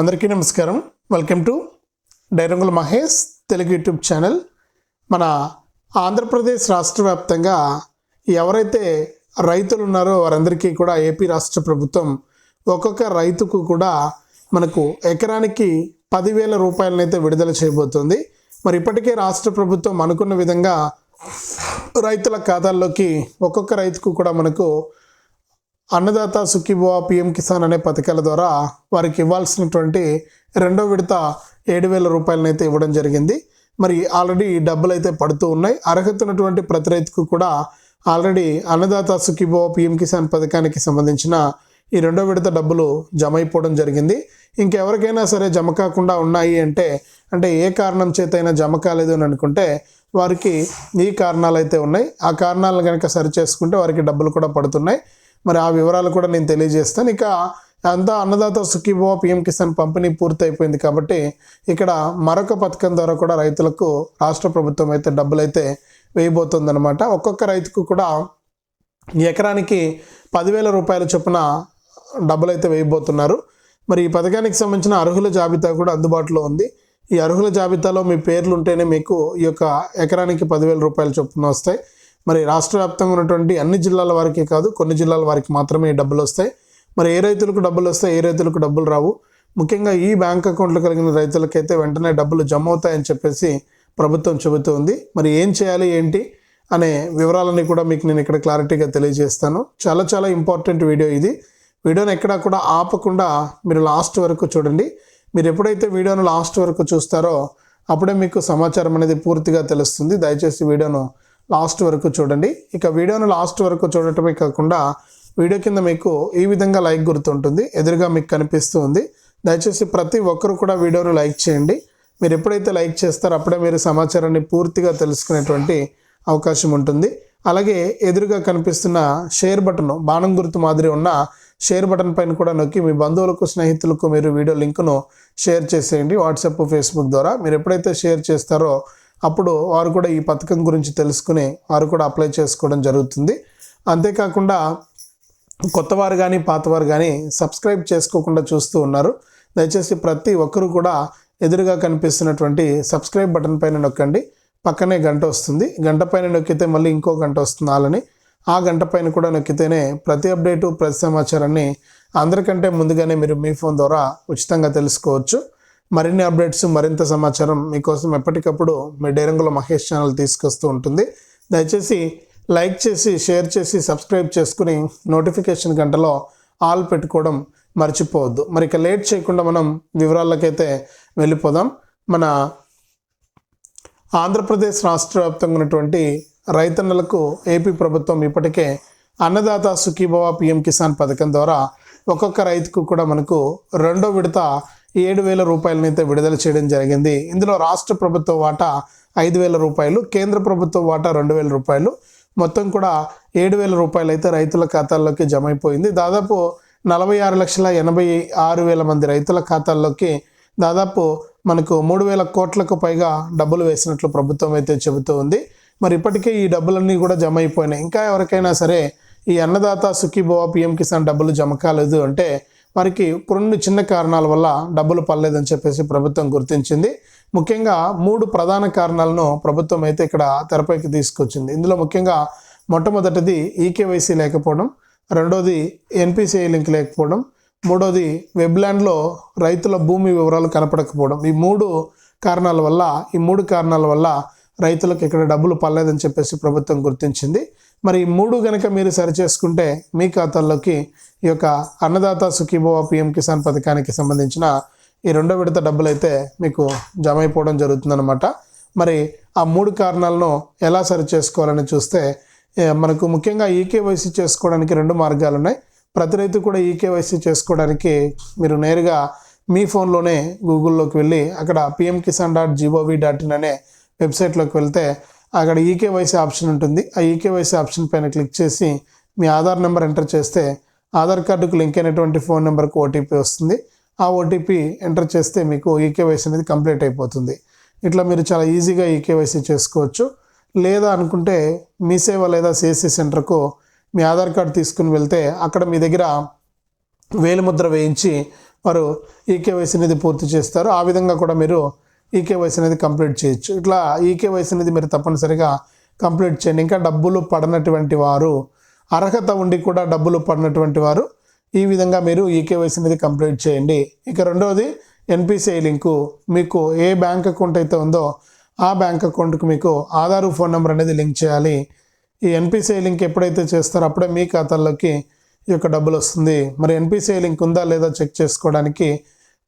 అందరికీ నమస్కారం. Welcome to డైరంగుల మహేష్ తెలుగు యూట్యూబ్ ఛానల్. మన ఆంధ్రప్రదేశ్ రాష్ట్ర వ్యాప్తంగా ఎవరైతే రైతులు ఉన్నారో వారందరికీ కూడా ఏపీ రాష్ట్ర ప్రభుత్వం ఒక్కొక్క రైతుకు కూడా మనకు ఎకరానికి పదివేల రూపాయలనైతే విడుదల చేయబోతుంది. మరి ఇప్పటికే రాష్ట్ర ప్రభుత్వం అనుకున్న విధంగా రైతుల ఖాతాల్లోకి ఒక్కొక్క రైతుకు కూడా మనకు అన్నదాత సుఖీభవ పిఎం కిసాన్ అనే పథకాల ద్వారా వారికి ఇవ్వాల్సినటువంటి రెండో విడత ఏడు వేల రూపాయలనైతే ఇవ్వడం జరిగింది. మరి ఆల్రెడీ డబ్బులు అయితే పడుతూ ఉన్నాయి. అర్హత ఉన్నటువంటి ప్రతి రైతుకు కూడా ఆల్రెడీ అన్నదాత సుఖీభవ పిఎం కిసాన్ పథకానికి సంబంధించిన ఈ రెండో విడత డబ్బులు జమ అయిపోవడం జరిగింది. ఇంకెవరికైనా సరే జమ కాకుండా ఉన్నాయి అంటే అంటే ఏ కారణం చేతైనా జమ కాలేదు అని అనుకుంటే వారికి ఈ కారణాలు అయితే ఉన్నాయి. ఆ కారణాలను కనుక సరి చేసుకుంటే వారికి డబ్బులు కూడా పడుతున్నాయి. మరి ఆ వివరాలు కూడా నేను తెలియజేస్తాను. ఇక అంతా అన్నదాత సుఖీభవ పిఎం కిసాన్ పంపిణీ పూర్తయిపోయింది కాబట్టి ఇక్కడ మరొక పథకం ద్వారా కూడా రైతులకు రాష్ట్ర ప్రభుత్వం అయితే డబ్బులు అయితే వేయబోతుందన్నమాట. ఒక్కొక్క రైతుకు కూడా ఎకరానికి పదివేల రూపాయల చొప్పున డబ్బులు అయితే వేయబోతున్నారు. మరి ఈ పథకానికి సంబంధించిన అర్హుల జాబితా కూడా అందుబాటులో ఉంది. ఈ అర్హుల జాబితాలో మీ పేర్లు ఉంటేనే మీకు ఈ యొక్క ఎకరానికి పదివేల రూపాయల చొప్పున వస్తాయి. మరి రాష్ట్ర వ్యాప్తంగా ఉన్నటువంటి అన్ని జిల్లాల వారికి కాదు కొన్ని జిల్లాల వారికి మాత్రమే డబ్బులు వస్తాయి. మరి ఏ రైతులకు డబ్బులు వస్తాయి ఏ రైతులకు డబ్బులు రావు? ముఖ్యంగా ఈ బ్యాంక్ అకౌంట్లు కలిగిన రైతులకైతే వెంటనే డబ్బులు జమ అవుతాయని చెప్పేసి ప్రభుత్వం చెబుతోంది మరి ఏం చేయాలి ఏంటి అనే వివరాలని కూడా మీకు నేను ఇక్కడ క్లారిటీగా తెలియజేస్తాను. చాలా చాలా ఇంపార్టెంట్ వీడియో ఇది. వీడియోని ఎక్కడా కూడా ఆపకుండా మీరు లాస్ట్ వరకు చూడండి. మీరు ఎప్పుడైతే వీడియోను లాస్ట్ వరకు చూస్తారో అప్పుడే మీకు సమాచారం అనేది పూర్తిగా తెలుస్తుంది. దయచేసి వీడియోను లాస్ట్ వరకు చూడండి. ఇక వీడియోను లాస్ట్ వరకు చూడటమే కాకుండా వీడియో కింద మీకు ఈ విధంగా లైక్ గుర్తుంటుంది. ఎదురుగా మీకు కనిపిస్తూ ఉంది. దయచేసి ప్రతి ఒక్కరు కూడా వీడియోను లైక్ చేయండి. మీరు ఎప్పుడైతే లైక్ చేస్తారో అప్పుడే మీరు సమాచారాన్ని పూర్తిగా తెలుసుకునేటువంటి అవకాశం ఉంటుంది. అలాగే ఎదురుగా కనిపిస్తున్న షేర్ బటన్ బాణం గుర్తు మాదిరి ఉన్న షేర్ బటన్ పైన కూడా నొక్కి మీ బంధువులకు స్నేహితులకు మీరు వీడియో లింకును షేర్ చేసేయండి. వాట్సాప్ ఫేస్బుక్ ద్వారా మీరు ఎప్పుడైతే షేర్ చేస్తారో అప్పుడు వారు కూడా ఈ పథకం గురించి తెలుసుకుని వారు కూడా అప్లై చేసుకోవడం జరుగుతుంది. అంతేకాకుండా కొత్తవారు కానీ పాతవారు కానీ సబ్స్క్రైబ్ చేసుకోకుండా చూస్తూ ఉన్నారు. దయచేసి ప్రతి ఒక్కరు కూడా ఎదురుగా కనిపిస్తున్నటువంటి సబ్స్క్రైబ్ బటన్ పైన నొక్కండి. పక్కనే గంట వస్తుంది. గంట పైన నొక్కితే మళ్ళీ ఇంకో గంట వస్తుంది అలాని ఆ గంట పైన కూడా నొక్కితేనే ప్రతి అప్డేటు ప్రతి సమాచారాన్ని అందరికంటే ముందుగానే మీరు మీ ఫోన్ ద్వారా ఉచితంగా తెలుసుకోవచ్చు. మరిన్ని అప్డేట్స్ మరింత సమాచారం మీకోసం ఎప్పటికప్పుడు మీ డేరంగుల మహేష్ ఛానల్ తీసుకొస్తూ ఉంటుంది. దయచేసి లైక్ చేసి షేర్ చేసి సబ్స్క్రైబ్ చేసుకుని నోటిఫికేషన్ గంటలో ఆల్ పెట్టుకోవడం మర్చిపోవద్దు. మరి ఇక లేట్ చేయకుండా మనం వివరాలకైతే వెళ్ళిపోదాం. మన ఆంధ్రప్రదేశ్ రాష్ట్ర వ్యాప్తంగా ఉన్నటువంటి రైతన్నలకు ఏపీ ప్రభుత్వం ఇప్పటికే అన్నదాత సుఖీభవ పిఎం కిసాన్ పథకం ద్వారా ఒక్కొక్క రైతుకు కూడా మనకు రెండో విడత ఏడు వేల రూపాయలనైతే విడుదల చేయడం జరిగింది. ఇందులో రాష్ట్ర ప్రభుత్వ వాటా ఐదు వేల రూపాయలు కేంద్ర ప్రభుత్వ వాటా రెండు వేల రూపాయలు. మొత్తం కూడా ఏడు వేల రూపాయలు అయితే రైతుల ఖాతాల్లోకి జమ అయిపోయింది దాదాపు నలభై ఆరు లక్షల ఎనభై ఆరు వేల మంది రైతుల ఖాతాల్లోకి దాదాపు మనకు మూడు వేల కోట్లకు పైగా డబ్బులు వేసినట్లు ప్రభుత్వం అయితే చెబుతూ ఉంది. మరి ఇప్పటికే ఈ డబ్బులన్నీ కూడా జమ అయిపోయినాయి ఇంకా ఎవరికైనా సరే ఈ అన్నదాత సుఖీభవ పిఎం కిసాన్ డబ్బులు జమ కాలేదు అంటే వారికి కొన్ని చిన్న కారణాల వల్ల డబ్బులు పడలేదని చెప్పేసి ప్రభుత్వం గుర్తించింది. ముఖ్యంగా మూడు ప్రధాన కారణాలను ప్రభుత్వం అయితే ఇక్కడ తెరపైకి తీసుకొచ్చింది. ఇందులో ముఖ్యంగా మొట్టమొదటిది ఈకేవైసీ లేకపోవడం రెండోది ఎన్పిసిఐ లింక్ లేకపోవడం మూడోది వెబ్లాండ్లో రైతుల భూమి వివరాలు కనపడకపోవడం. ఈ మూడు కారణాల వల్ల ఈ మూడు కారణాల వల్ల రైతులకు ఇక్కడ డబ్బులు పడలేదని చెప్పేసి ప్రభుత్వం గుర్తించింది. మరి మూడు గనక మీరు సరిచేసుకుంటే మీ ఖాతాల్లోకి ఈ యొక్క అన్నదాత సుఖీభవ పిఎం కిసాన్ పథకానికి సంబంధించిన ఈ రెండో విడత డబ్బులు అయితే మీకు జమ అయిపోవడం జరుగుతుందన్నమాట. మరి ఆ మూడు కారణాలను ఎలా సరి చేసుకోవాలని చూస్తే మనకు ముఖ్యంగా ఈకేవైసీ చేసుకోవడానికి రెండు మార్గాలు ఉన్నాయి. ప్రతి రైతు కూడా ఈకేవైసీ చేసుకోవడానికి మీరు నేరుగా మీ ఫోన్లోనే గూగుల్లోకి వెళ్ళి అక్కడ PM Kisan dot G O V dot in అనే వెబ్సైట్లోకి వెళ్తే అక్కడ ఈకేవైసీ ఆప్షన్ ఉంటుంది. ఆ ఈకేవైసీ ఆప్షన్ పైన క్లిక్ చేసి మీ ఆధార్ నెంబర్ ఎంటర్ చేస్తే ఆధార్ కార్డుకు లింక్ అయినటువంటి ఫోన్ నెంబర్కి ఓటీపీ వస్తుంది. ఆ ఓటీపీ ఎంటర్ చేస్తే మీకు ఈకేవైసీ అనేది కంప్లీట్ అయిపోతుంది. ఇట్లా మీరు చాలా ఈజీగా ఈకేవైసీ చేసుకోవచ్చు. లేదా అనుకుంటే మీ సేవ లేదా సిఎస్సి సెంటర్కు మీ ఆధార్ కార్డు తీసుకుని వెళ్తే అక్కడ మీ దగ్గర వేలిముద్ర వేయించి వారు ఈకేవైసీ అనేది పూర్తి చేస్తారు. ఆ విధంగా కూడా మీరు ఈకేవైసీ అనేది కంప్లీట్ చేయొచ్చు. ఇట్లా ఈకేవైసీ అనేది మీరు తప్పనిసరిగా కంప్లీట్ చేయండి. ఇంకా డబ్బులు పడనటువంటి వారు అర్హత ఉండి కూడా డబ్బులు పడినటువంటి వారు ఈ విధంగా మీరు ఈకేవైసీ అనేది కంప్లీట్ చేయండి. ఇక రెండవది ఎన్పిసిఐ లింకు. మీకు ఏ బ్యాంక్ అకౌంట్ అయితే ఉందో ఆ బ్యాంక్ అకౌంట్కి మీకు ఆధార్ ఫోన్ నెంబర్ అనేది లింక్ చేయాలి. ఈ ఎన్పిసిఐ లింక్ ఎప్పుడైతే చేస్తారో అప్పుడే మీ ఖాతాల్లోకి ఈ యొక్క డబ్బులు వస్తుంది. మరి ఎన్పిసిఐ లింక్ ఉందా లేదా చెక్ చేసుకోవడానికి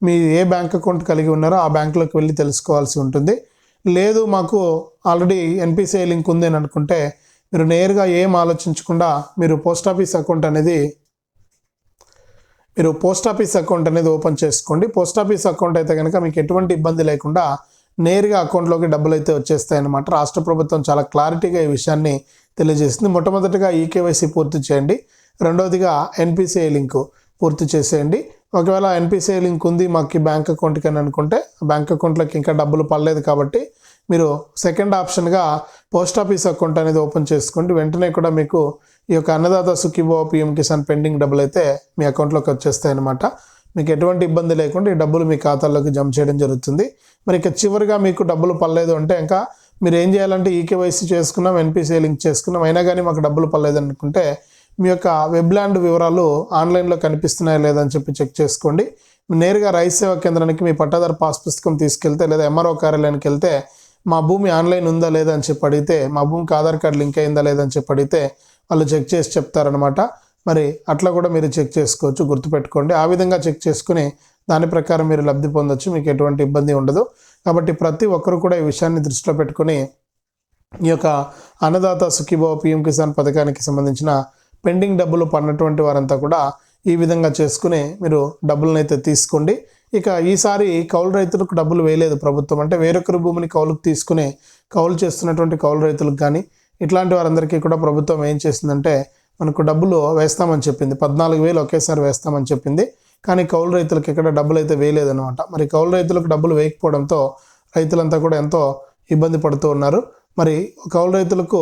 మీ ఏ బ్యాంక్ అకౌంట్ కలిగి ఉన్నారో ఆ బ్యాంకులోకి వెళ్ళి తెలుసుకోవాల్సి ఉంటుంది. లేదు మాకు ఆల్రెడీ ఎన్పిసిఐ లింక్ ఉంది అని అనుకుంటే మీరు నేరుగా ఏం ఆలోచించకుండా మీరు పోస్ట్ ఆఫీస్ అకౌంట్ అనేది మీరు పోస్ట్ ఆఫీస్ అకౌంట్ అనేది ఓపెన్ చేసుకోండి. పోస్ట్ ఆఫీస్ అకౌంట్ అయితే కనుక మీకు ఎటువంటి ఇబ్బంది లేకుండా నేరుగా అకౌంట్లోకి డబ్బులు అయితే వచ్చేస్తాయన్నమాట. రాష్ట్ర ప్రభుత్వం చాలా క్లారిటీగా ఈ విషయాన్ని తెలియజేస్తుంది మొట్టమొదటిగా ఈకేవైసీ పూర్తి చేయండి. రెండవదిగా ఎన్పిసిఐ లింకు. పూర్తి చేసేయండి. ఒకవేళ ఎన్పిసిఐ లింక్ ఉంది మాకు బ్యాంక్ అకౌంట్కి అని అనుకుంటే బ్యాంక్ అకౌంట్లోకి ఇంకా డబ్బులు పడలేదు కాబట్టి మీరు సెకండ్ ఆప్షన్గా పోస్ట్ ఆఫీస్ అకౌంట్ అనేది ఓపెన్ చేసుకోండి. వెంటనే కూడా మీకు ఈ యొక్క అన్నదాత సుఖీభో పిఎం కిసాన్ పెండింగ్ డబ్బులు అయితే మీ అకౌంట్లోకి వచ్చేస్తాయి అన్నమాట మీకు ఎటువంటి ఇబ్బంది లేకుండా ఈ డబ్బులు మీ ఖాతాల్లోకి జమ చేయడం జరుగుతుంది. మరి ఇక చివరిగా మీకు డబ్బులు పడలేదు అంటే ఇంకా మీరు ఏం చేయాలంటే ఈకేవైసీ చేసుకున్నాం ఎన్పిసిఐ లింక్ చేసుకున్నాం అయినా కానీ మాకు డబ్బులు పడలేదు అనుకుంటే మీ యొక్క వెబ్లాండ్ వివరాలు ఆన్లైన్లో కనిపిస్తున్నాయా లేదని చెప్పి చెక్ చేసుకోండి. నేరుగా రైతు సేవా కేంద్రానికి మీ పట్టాదారు పాస్ పుస్తకం తీసుకెళ్తే లేదా ఎంఆర్ఓ కార్యాలయానికి వెళ్తే మా భూమి ఆన్లైన్ ఉందా లేదా అని చెప్పి అడిగితే మా భూమికి ఆధార్ కార్డు లింక్ అయిందా లేదా అని చెప్పి అడిగితే వాళ్ళు చెక్ చేసి చెప్తారనమాట మరి అట్లా కూడా మీరు చెక్ చేసుకోవచ్చు గుర్తుపెట్టుకోండి. ఆ విధంగా చెక్ చేసుకుని దాని ప్రకారం మీరు లబ్ధి పొందొచ్చు మీకు ఎటువంటి ఇబ్బంది ఉండదు. కాబట్టి ప్రతి ఒక్కరు కూడా ఈ విషయాన్ని దృష్టిలో పెట్టుకొని ఈ యొక్క అన్నదాత సుఖీభావ పిఎం కిసాన్ పథకానికి సంబంధించిన పెండింగ్ డబ్బులు పడినటువంటి వారంతా కూడా ఈ విధంగా చేసుకుని మీరు డబ్బులను అయితే తీసుకోండి. ఇక ఈసారి కౌలు రైతులకు డబ్బులు వేయలేదు ప్రభుత్వం. అంటే వేరొకరి భూమిని కౌలుకు తీసుకుని కౌలు చేస్తున్నటువంటి కౌలు రైతులకు కానీ ఇట్లాంటి వారందరికీ కూడా ప్రభుత్వం ఏం చేసిందంటే మనకు డబ్బులు వేస్తామని చెప్పింది. పద్నాలుగు వేలు ఒకేసారి వేస్తామని చెప్పింది. కానీ కౌలు రైతులకు ఇక్కడ డబ్బులు అయితే వేయలేదన్నమాట. మరి కౌలు రైతులకు డబ్బులు వేయకపోవడంతో రైతులంతా కూడా ఎంతో ఇబ్బంది పడుతూ ఉన్నారు. మరి కౌలు రైతులకు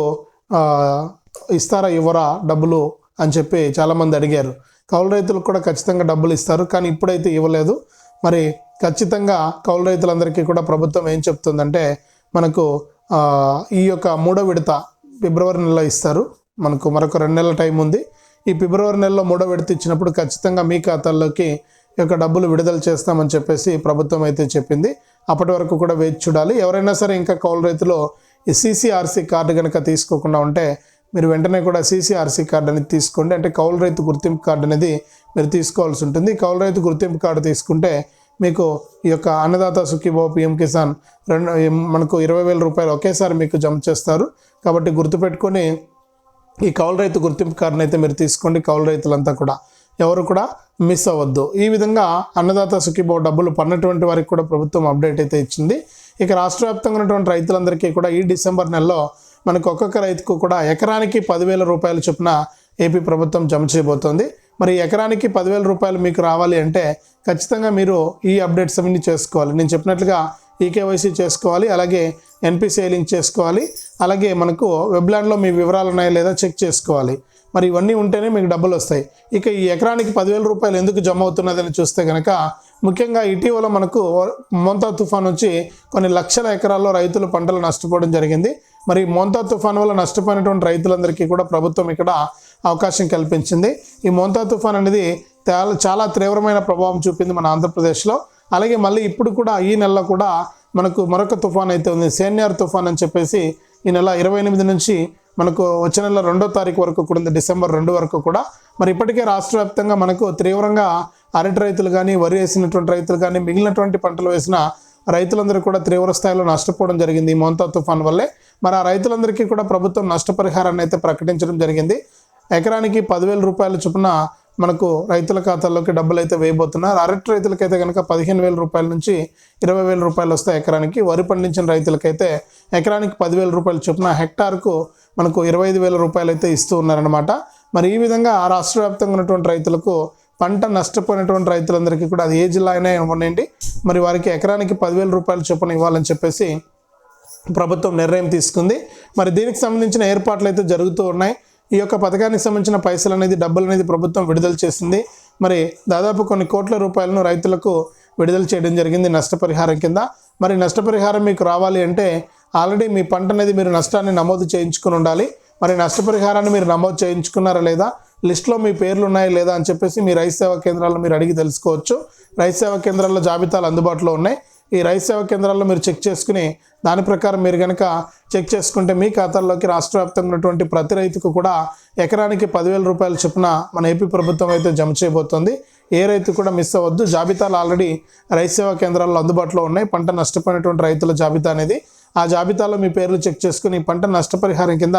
ఇస్తారా ఇవ్వరా డబ్బులు అని చెప్పి చాలామంది అడిగారు. కౌలు రైతులకు కూడా ఖచ్చితంగా డబ్బులు ఇస్తారు కానీ ఇప్పుడైతే ఇవ్వలేదు. మరి ఖచ్చితంగా కౌలు రైతులందరికీ కూడా ప్రభుత్వం ఏం చెప్తుందంటే మనకు ఈ యొక్క మూడో విడత ఫిబ్రవరి నెలలో ఇస్తారు. మనకు మరొక రెండు నెలల టైం ఉంది. ఈ ఫిబ్రవరి నెలలో మూడో విడత ఇచ్చినప్పుడు ఖచ్చితంగా మీ ఖాతాల్లోకి ఈ యొక్క డబ్బులు విడుదల చేస్తామని చెప్పేసి ప్రభుత్వం అయితే చెప్పింది. అప్పటి వరకు కూడా వేచి చూడాలి. ఎవరైనా సరే ఇంకా కౌలు రైతులు ఈ సీసీఆర్సీ కార్డు కనుక తీసుకోకుండా ఉంటే మీరు వెంటనే కూడా సీసీఆర్సీ కార్డు అనేది తీసుకోండి. అంటే కౌలు రైతు గుర్తింపు కార్డు అనేది మీరు తీసుకోవాల్సి ఉంటుంది. కౌలు రైతు గుర్తింపు కార్డు తీసుకుంటే మీకు ఈ యొక్క అన్నదాత సుఖీబాబు పిఎం కిసాన్ రెండు మనకు ఇరవై వేల రూపాయలు ఒకేసారి మీకు జమ చేస్తారు. కాబట్టి గుర్తుపెట్టుకొని ఈ కౌలు రైతు గుర్తింపు కార్డును అయితే మీరు తీసుకోండి. కౌలు రైతులంతా కూడా. ఎవరు కూడా మిస్ అవ్వద్దు. ఈ విధంగా అన్నదాత సుఖీబాబు డబ్బులు పన్నటువంటి వారికి కూడా ప్రభుత్వం అప్డేట్ అయితే ఇచ్చింది. ఇక రాష్ట్ర వ్యాప్తంగా ఉన్నటువంటి రైతులందరికీ కూడా ఈ డిసెంబర్ నెలలో మనకు ఒక్కొక్క రైతుకు కూడా ఎకరానికి పదివేల రూపాయల చొప్పున ఏపీ ప్రభుత్వం జమ చేయబోతోంది. మరి ఎకరానికి పదివేల రూపాయలు మీకు రావాలి అంటే ఖచ్చితంగా మీరు ఈ అప్డేట్స్ అన్ని చేసుకోవాలి. నేను చెప్పినట్లుగా ఈకేవైసీ చేసుకోవాలి అలాగే ఎన్పిసిఐ లింక్ చేసుకోవాలి అలాగే మనకు వెబ్లాండ్లో మీ వివరాలు ఉన్నాయా లేదా చెక్ చేసుకోవాలి. మరి ఇవన్నీ ఉంటేనే మీకు డబ్బులు వస్తాయి. ఇక ఈ ఎకరానికి పదివేల రూపాయలు ఎందుకు జమ అవుతున్నదని చూస్తే కనుక ముఖ్యంగా ఇటీవల మనకు మోంతా తుఫాన్ వచ్చి కొన్ని లక్షల ఎకరాల్లో రైతులు పంటలు నష్టపోవడం జరిగింది. మరి మోంతా తుఫాన్ వల్ల నష్టపోయినటువంటి రైతులందరికీ కూడా ప్రభుత్వం ఇక్కడ అవకాశం కల్పించింది. ఈ మోంతా తుఫాన్ అనేది చాలా తీవ్రమైన ప్రభావం చూపింది మన ఆంధ్రప్రదేశ్లో. అలాగే మళ్ళీ ఇప్పుడు కూడా ఈ నెలలో కూడా మనకు మరొక తుఫాన్ అయితే ఉంది. సేన్యార్ తుఫాన్ అని చెప్పేసి ఈ నెల ఇరవై ఎనిమిది నుంచి మనకు వచ్చే నెల రెండో తారీఖు వరకు కూడా ఉంది. డిసెంబర్ రెండు వరకు కూడా. మరి ఇప్పటికే రాష్ట్ర వ్యాప్తంగా మనకు తీవ్రంగా అరటి రైతులు కానీ వరి వేసినటువంటి రైతులు కానీ మిగిలినటువంటి పంటలు వేసిన రైతులందరూ కూడా తీవ్ర స్థాయిలో నష్టపోవడం జరిగింది ఈ మోంతా తుఫాన్ వల్లే. మరి ఆ రైతులందరికీ కూడా ప్రభుత్వం నష్టపరిహారాన్ని అయితే ప్రకటించడం జరిగింది. ఎకరానికి పదివేల రూపాయల చొప్పున మనకు రైతుల ఖాతాల్లోకి డబ్బులు అయితే వేయబోతున్నారు. అరటి రైతులకైతే కనుక పదిహేను వేల రూపాయల నుంచి ఇరవై వేల రూపాయలు వస్తాయి ఎకరానికి. వరి పండించిన రైతులకైతే ఎకరానికి పదివేల రూపాయలు చొప్పున హెక్టార్కు మనకు ఇరవై ఐదు వేల రూపాయలు అయితే ఇస్తూ ఉన్నారనమాట మరి ఈ విధంగా రాష్ట్ర వ్యాప్తంగా ఉన్నటువంటి రైతులకు పంట నష్టపోయినటువంటి రైతులందరికీ కూడా అది ఏ జిల్లా అయినా ఇవ్వండి మరి వారికి ఎకరానికి పదివేల రూపాయలు చొప్పున ఇవ్వాలని చెప్పేసి ప్రభుత్వం నిర్ణయం తీసుకుంది. మరి దీనికి సంబంధించిన ఏర్పాట్లు అయితే జరుగుతూ ఉన్నాయి. ఈ యొక్క పథకానికి సంబంధించిన పైసలు అనేది డబ్బులు అనేది ప్రభుత్వం విడుదల చేసింది. మరి దాదాపు కొన్ని కోట్ల రూపాయలను రైతులకు విడుదల చేయడం జరిగింది నష్టపరిహారం కింద. మరి నష్టపరిహారం మీకు రావాలి అంటే ఆల్రెడీ మీ పంట అనేది మీరు నష్టాన్ని నమోదు చేయించుకుని ఉండాలి. మరి నష్టపరిహారాన్ని మీరు నమోదు చేయించుకున్నారా లేదా? లిస్ట్లో మీ పేర్లు ఉన్నాయా లేదా అని చెప్పేసి మీ రైతు సేవా కేంద్రాల్లో మీరు అడిగి తెలుసుకోవచ్చు. రైతు సేవా కేంద్రాల్లో జాబితాలు అందుబాటులో ఉన్నాయి. ఈ రైతు సేవా కేంద్రాల్లో మీరు చెక్ చేసుకుని దాని ప్రకారం మీరు కనుక చెక్ చేసుకుంటే మీ ఖాతాల్లోకి రాష్ట్ర వ్యాప్తంగా ఉన్నటువంటి ప్రతి రైతుకు కూడా ఎకరానికి పదివేల రూపాయల చొప్పున మన ఏపీ ప్రభుత్వం అయితే జమ చేయబోతోంది. ఏ రైతు కూడా మిస్ అవ్వద్దు. జాబితాలు ఆల్రెడీ రైతు సేవా కేంద్రాల్లో అందుబాటులో ఉన్నాయి. పంట నష్టపోయినటువంటి రైతుల జాబితా అనేది. ఆ జాబితాలో మీ పేర్లు చెక్ చేసుకుని పంట నష్టపరిహారం కింద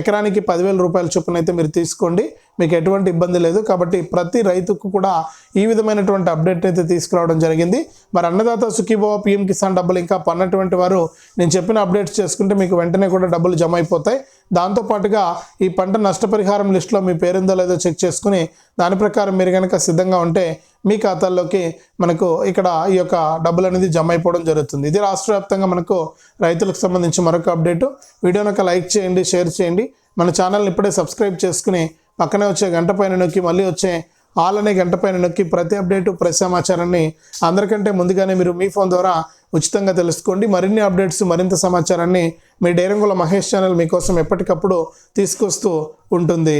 ఎకరానికి పదివేల రూపాయల చొప్పున అయితే మీరు తీసుకోండి. మీకు ఎటువంటి ఇబ్బంది లేదు. కాబట్టి ప్రతి రైతుకు కూడా ఈ విధమైనటువంటి అప్డేట్ అయితే తీసుకురావడం జరిగింది. మరి అన్నదాత సుఖీభవ పిఎం కిసాన్ డబ్బులు ఇంకా పన్నటువంటి వారు నేను చెప్పిన అప్డేట్స్ చేసుకుంటే మీకు వెంటనే కూడా డబ్బులు జమ అయిపోతాయి. దాంతోపాటుగా ఈ పంట నష్టపరిహారం లిస్టులో మీ పేరుందో లేదో చెక్ చేసుకుని దాని ప్రకారం మీరు కనుక సిద్ధంగా ఉంటే మీ ఖాతాల్లోకి మనకు ఇక్కడ ఈ యొక్క డబ్బులు అనేది జమ అయిపోవడం జరుగుతుంది. ఇది రాష్ట్ర వ్యాప్తంగా మనకు రైతులకు సంబంధించి మరొక అప్డేటు. వీడియోని ఒక లైక్ చేయండి షేర్ చేయండి. మన ఛానల్ని ఇప్పుడే సబ్స్క్రైబ్ చేసుకుని పక్కనే వచ్చే గంట పైన నొక్కి మళ్ళీ వచ్చే ఆల్ అనే గంట పైన నొక్కి ప్రతి అప్డేటు ప్రతి సమాచారాన్ని అందరికంటే ముందుగానే మీరు మీ ఫోన్ ద్వారా ఉచితంగా తెలుసుకోండి. మరిన్ని అప్డేట్స్ మరింత సమాచారాన్ని మీ డైరంగుల మహేష్ ఛానల్ మీకోసం ఎప్పటికప్పుడు తీసుకొస్తూ ఉంటుంది.